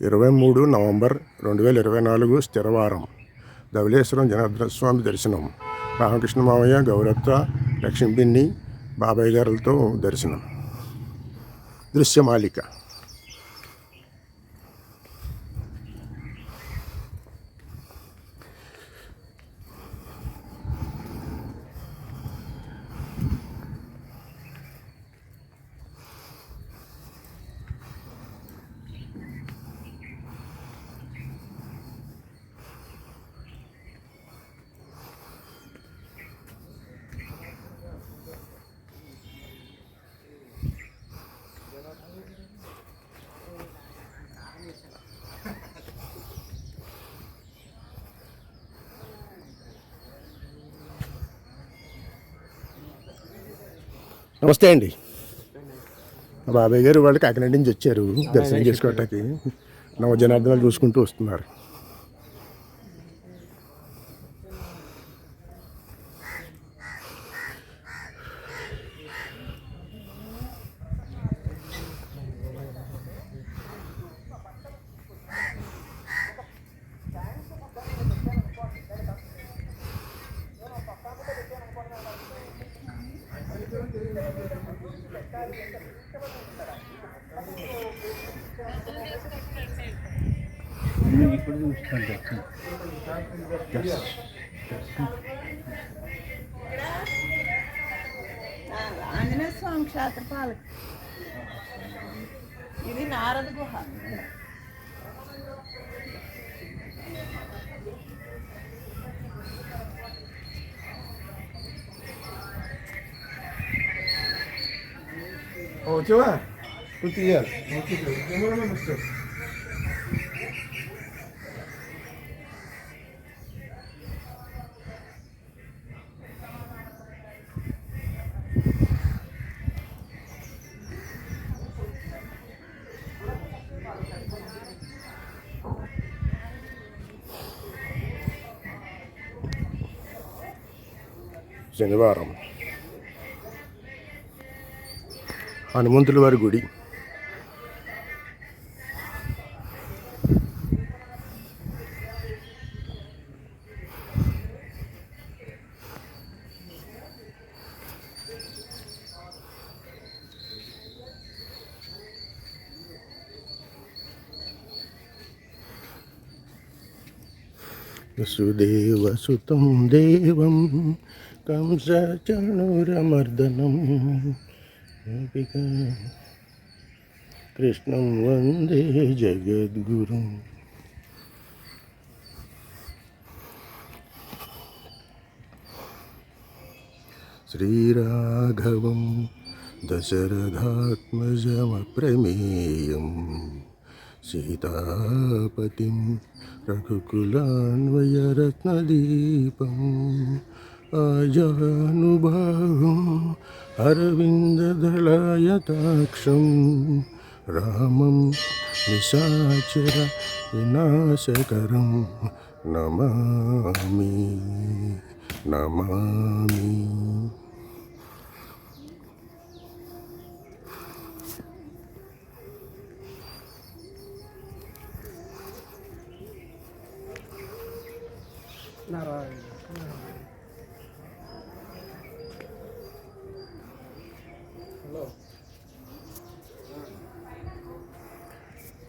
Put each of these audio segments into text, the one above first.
ఇరవై మూడు నవంబర్ రెండు వేల ఇరవై నాలుగు స్థిరవారం. ధవళేశ్వరం జనార్దన స్వామి దర్శనం. రామకృష్ణ మామయ్య గౌరత్త లక్ష్మీపిన్ని బాబాయ్ గారులతో దర్శనం. దృశ్యమాలిక. నమస్తే అండి. మా బాబాయ్ గారు వాళ్ళు కాకినాడ నుంచి వచ్చారు. దర్శనం చేసుకోవటానికి నవ జనార్దనాలు చూసుకుంటూ వస్తున్నారు. ఇప్పుడు చూస్తాను ఆంజనేయ స్వామి క్షేత్రపాలక ఇది నారద గుహ. వచ్చావా కొద్దిగా శనివారం హనుమంతుల వారి గుడి. వసుదేవసుతం దేవం కంసచణురమర్దనం वंदे जगद्गु श्रीराघव श्रीराघवं दशरथात्मजमप्रमेयं सीतापतिं रघुकुलान्वयरत्नदीपम् రఘుకులాన్వయరత్నదీపం ఆజానుభావం రామం నిశాచర వినాశకరం నమామి నమామి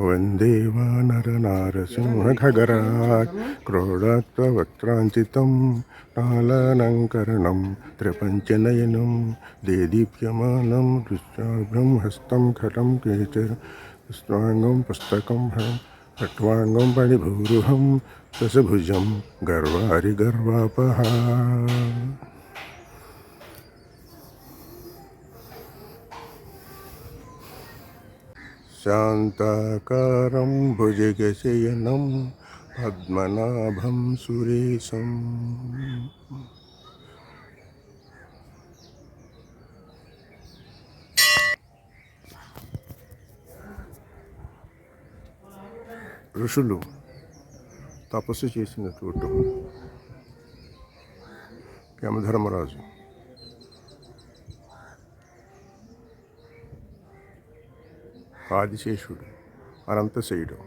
वंदे वानरनारसिंहखगरात् क्रोडात्तवक्त्राञ्चितं नालालङ्करणं त्रिपञ्चनयनं, देदीप्यमानं कृष्णाभ्यं हस्तं खटं केचिर्स्वाङ्गं पुस्तकं हरं खट्वाङ्गं पणिभूरुहं दशभुजं गर्वारिगर्वापहा। గర్వారి గర్వాపహ శాంతాకారం భుజగశయనం పద్మనాభం సురేశం ఋషులు తపస్సు చేసిన చోటు యమధర్మరాజు ఆదిశేషుడు అనంతశయుడు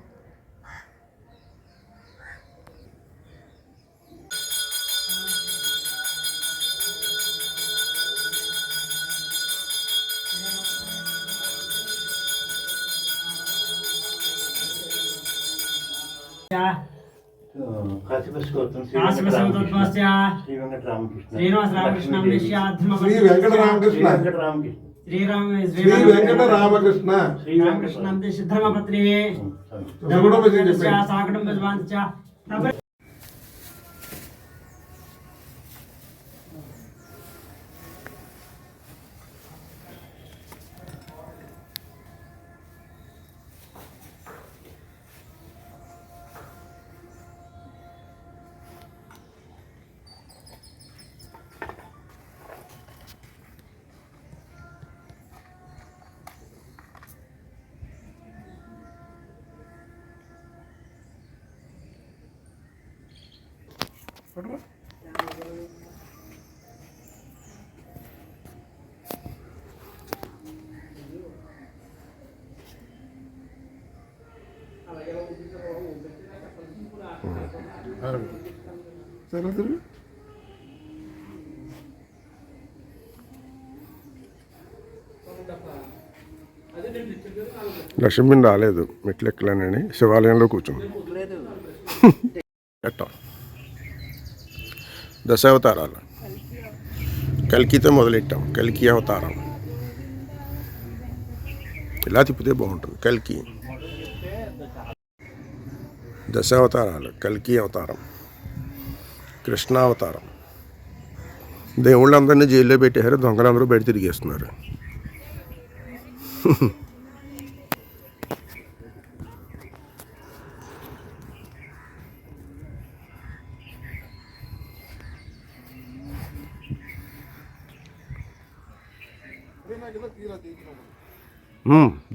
శ్రీ వెంకటరామకృష్ణ శ్రీనివాస రామకృష్ణ శ్రీ వెంకటరామకృష్ణ శ్రీరామ శ్రీ వెంకటరామకృష్ణ రామకృష్ణ సిద్ధర్మపత్ని జగడమ్మ శ్రీ చెప్పండి. సాకడం సరే తిరుగు. లక్ష్మీని రాలేదు మెట్లు ఎక్కలేనని శివాలయంలో కూర్చుంది ఎట్టం? దశావతారాలు. కల్కితో మొదలెట్టాం. కల్కి అవతారం. ఇలా తిప్పితే బాగుంటుంది. కల్కి. దశావతారాలు. కల్కి అవతారం. కృష్ణావతారం. దేవుళ్ళందరినీ జైల్లో పెట్టేశారు. దొంగలందరూ బయట తిరిగేస్తున్నారు.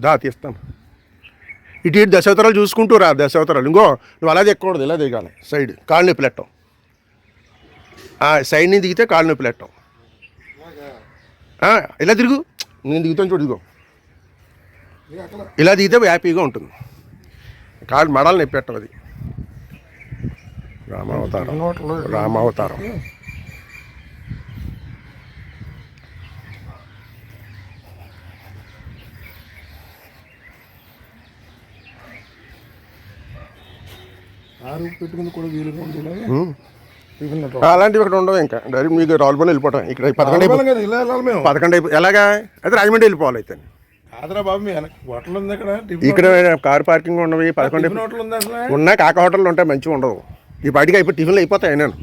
దా తీస్తాను ఇటు ఇటు దశావతారాలు చూసుకుంటూ రా దశావతారాలు. ఇంకో నువ్వు అలా దిగకూడదు ఇలా దిగాలి. సైడ్ కాళ్ళు నొప్పి లెట్టం. సైడ్ నుంచి దిగితే కాళ్ళు నొప్పి లెట్టం. ఇలా తిరుగు. నేను దిగుతాను చూడు ఇదిగో. ఇలా దిగితే హ్యాపీగా ఉంటుంది. కాళ్ళు మడాలు నొప్పి పెట్టం అది. రామావతారం. రామావతారం. అలాంటివి ఇక్కడ ఉండవు ఇంకా. డైరెక్ట్ మీకు రావులపల్లి వెళ్ళిపోవటం ఇక్కడ పదకొండు పదకొండు ఎలాగా? అయితే రాజమండ్రి వెళ్ళిపోవాలి అయితే. హోటల్ ఇక్కడ కార్ పార్కింగ్ ఉన్నవి పదకొండు హోటల్ ఉన్నా కాక హోటల్లో ఉంటాయి మంచిగా ఉండవు. ఈ బయటికి అయిపోయి టిఫిన్లు అయిపోతాయి నేను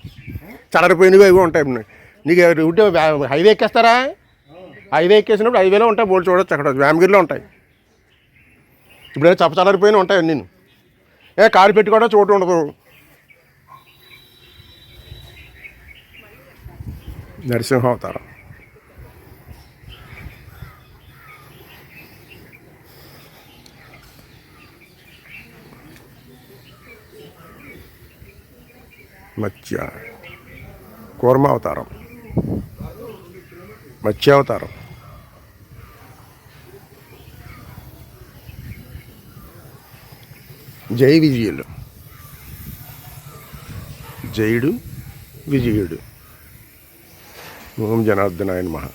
చల్లరిపోయినవి అవి ఉంటాయి. నీకు రూట్ హైవే ఎక్కేస్తారా? హైవే ఎక్కేసినప్పుడు హైవేలో ఉంటాయి బోర్డు చూడొచ్చు అక్కడ. వేమగిరిలో ఉంటాయి. ఇప్పుడు చప్ప చల్లరిపోయిన ఉంటాయి నేను ఏ కారు పెట్టుకోవడం చోటు ఉండదు. నరసింహ అవతారం మత్స్య కూర్మ అవతారం మత్స్యావతారం. జై విజయులు. జయుడు విజయుడు. ఓం జనార్దనాయన మహా